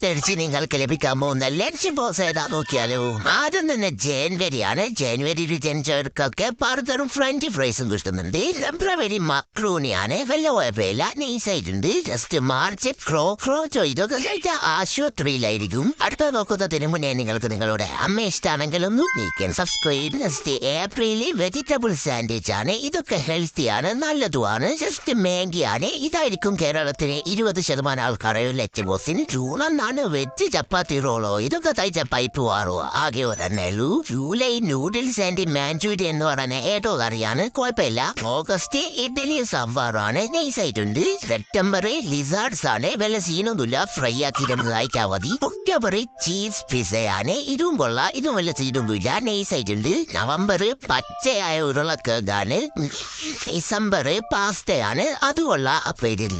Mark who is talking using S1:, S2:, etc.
S1: അടുത്തടിച്ച് നിങ്ങൾക്ക് ലഭിക്കാൻ പോകുന്ന ലക്ഷ്യം ബോസ് ഏതാ നോക്കിയാലോ? ആദ്യം തന്നെ ജനുവരി ജനുവരിയിൽ ജനിച്ചവർക്കൊക്കെ പലതരം ഫ്രഞ്ച് ഫ്രൈസും കിട്ടുന്നുണ്ട്. ഫെബ്രുവരി മക്രൂണിയാണ്. വല്ല കുഴപ്പമില്ല. നൈസായിട്ടുണ്ട് ജസ്റ്റ് മാർച്ച് ക്രോ ക്രോ ചെയ്തൊക്കെ കഴിച്ച ആശുപത്രിയിലായിരിക്കും. അടുത്ത നോക്കുന്നതിന് മുന്നേ നിങ്ങൾക്ക് നിങ്ങളുടെ അമ്മ ഇഷ്ടമാണെങ്കിൽ ഒന്ന് നീക്കാൻ സബ്സ്ക്രൈബ് ജസ്റ്റ് ഏപ്രിലിൽ വെജിറ്റബിൾ സാൻഡ്വിച്ച് ആണ്. ഇതൊക്കെ ഹെൽത്തിയാണ് നല്ലതുമാണ്. ജസ്റ്റ് മാഗിയാണ് ഇതായിരിക്കും കേരളത്തിലെ ഇരുപത് ശതമാനം ആൾക്കാരെ ലച്ച് ബോസിന് ജൂൺ ഒന്നാണ് വെജ് ചപ്പാത്തി റോളോ ഇതൊക്കെ തയ്ച്ച പൈപ്പ് വാറോ ആകെ ഒരെണ്ണേ ജൂലൈ നൂഡിൽസ് ആൻഡ് മാഞ്ചൂരി എന്ന് പറയുന്ന ഏതോ കറിയാണ് കുഴപ്പമില്ല ഓഗസ്റ്റ് ഇഡ്ഡലി സാമ്പാറാണ് നൈസ് ആയിട്ടുണ്ട് സെപ്റ്റംബർ ലിസാർഡ്സ് ആണ് വല്ല സീനൊന്നുമില്ല ഫ്രൈ ആക്കി നമുക്ക് കഴിക്കാൻ മതി ഒക്ടോബർ ചീസ് പിസയാണ് ഇതും കൊള്ളാം ഇതും വല്ല സീനൊന്നുമില്ല നൈസ് ആയിട്ടുണ്ട് നവംബർ പച്ചയായ ഉരുളക്കിഴങ്ങാണ് ഡിസംബർ പാസ്തയാണ് അത് കൊള്ളാം അപ്പൊ ഇതിൽ